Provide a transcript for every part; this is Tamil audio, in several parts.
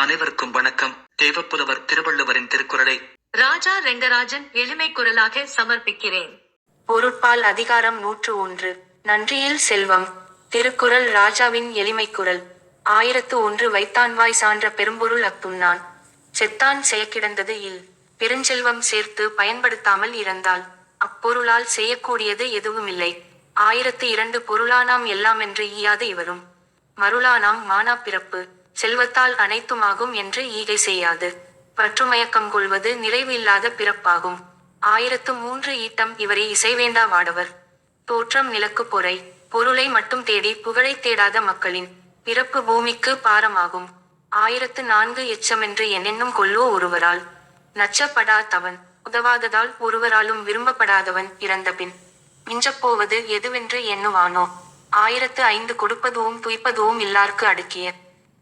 அனைவருக்கும் வணக்கம். தேவப்புலவர் திருவள்ளுவரின் திருக்குறளை ராஜா ரெங்கராஜன் எளிமை குரலாக சமர்ப்பிக்கிறேன். பொருட்பால் அதிகாரம் நூற்று ஒன்று. நன்றியில் செல்வம். திருக்குறள் ராஜாவின் எளிமைக் குரல். ஆயிரத்து ஒன்று வைத்தான்வாய் சான்ற பெரும்பொருள் அத்துண்ணான். செத்தான் செயக்கிடந்தது இல். பெருஞ்செல்வம் சேர்த்து பயன்படுத்தாமல் இறந்தால் அப்பொருளால் செய்யக்கூடியது எதுவுமில்லை. ஆயிரத்து இரண்டு பொருளானாம் எல்லாம் என்று ஈயாது இவரும். மருளானாம் மானா பிறப்பு. செல்வத்தால் அனைத்துமாகும் என்று ஈகை செய்யாது. பற்றுமயக்கம் கொள்வது நிறைவு இல்லாத பிறப்பாகும். ஆயிரத்து மூன்று ஈட்டம் இவரை இசைவேண்டா வாடவர். தோற்றம் நிலக்கு பொறை. பொருளை மட்டும் தேடி புகழை தேடாத மக்களின் பிறப்பு பூமிக்கு பாரமாகும். ஆயிரத்து நான்கு எச்சமென்று என்னென்னும் கொல்லோ ஒருவரால். நச்சப்படாதவன். உதவாததால் ஒருவராலும் விரும்பப்படாதவன் இறந்தபின். மிஞ்சப்போவது எதுவென்று எண்ணுவானோ? ஆயிரத்து ஐந்து கொடுப்பதுவும் துய்ப்பதுவும் இல்லார்க்கு அடுக்கிய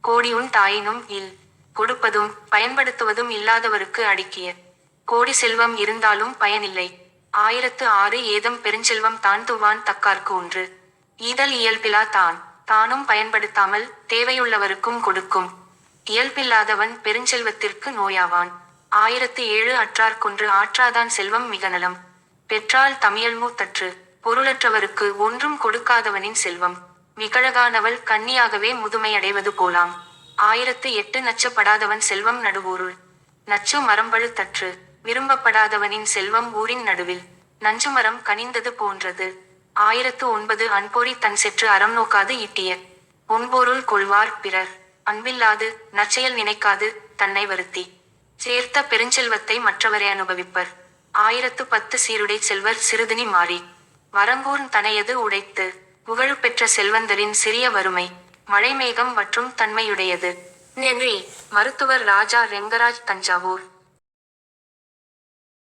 கோடியுன் தாயினும் இல். கொடுப்பதும் பயன்படுத்துவதும் இல்லாதவருக்கு அடுக்கிய கோடி செல்வம் இருந்தாலும் பயனில்லை. ஆயிரத்து ஆறு ஏதம் பெருஞ்செல்வம் தான் துவான் தக்கார்க்கு ஒன்று. ஈதல் இயல்பிலா தான். தானும் பயன்படுத்தாமல் தேவையுள்ளவருக்கும் கொடுக்கும். இயல்பில்லாதவன் பெருஞ்செல்வத்திற்கு நோயாவான். ஆயிரத்து ஏழு அற்றார்க்கொன்று ஆற்றாதான் செல்வம் மிக நலம் பெற்றால் தமியல்மூ தற்று பொருளற்றவருக்கு ஒன்றும் கொடுக்காதவனின் செல்வம். மிகழகானவள் கன்னியாகவே முதுமையடைவது போலாம். ஆயிரத்து எட்டு நச்சப்படாதவன் செல்வம் நடுவூருள். நச்சு மரம்பழு தற்று. விரும்பப்படாதவனின் செல்வம் ஊரின் நடுவில். நஞ்சு மரம் கனிந்தது போன்றது. ஆயிரத்து ஒன்பது அன்போரி தன் செற்று அறம் நோக்காது ஈட்டிய. ஒன்போருள் கொள்வார் பிறர். அன்பில்லாது நச்செயல் நினைக்காது தன்னை வருத்தி. சேர்த்த பெருஞ்செல்வத்தை மற்றவரை அனுபவிப்பர். ஆயிரத்து பத்து சீருடை செல்வர் சிறுதினி மாறி. வரங்கூர்ன் தனையது உடைத்து. புகழ்பெற்ற செல்வந்தரின் சிறிய வறுமை மழைமேகம் மற்றும் தன்மையுடையது. நன்றி. மருத்துவர் ராஜா ரெங்கராஜ் தஞ்சாவூர்.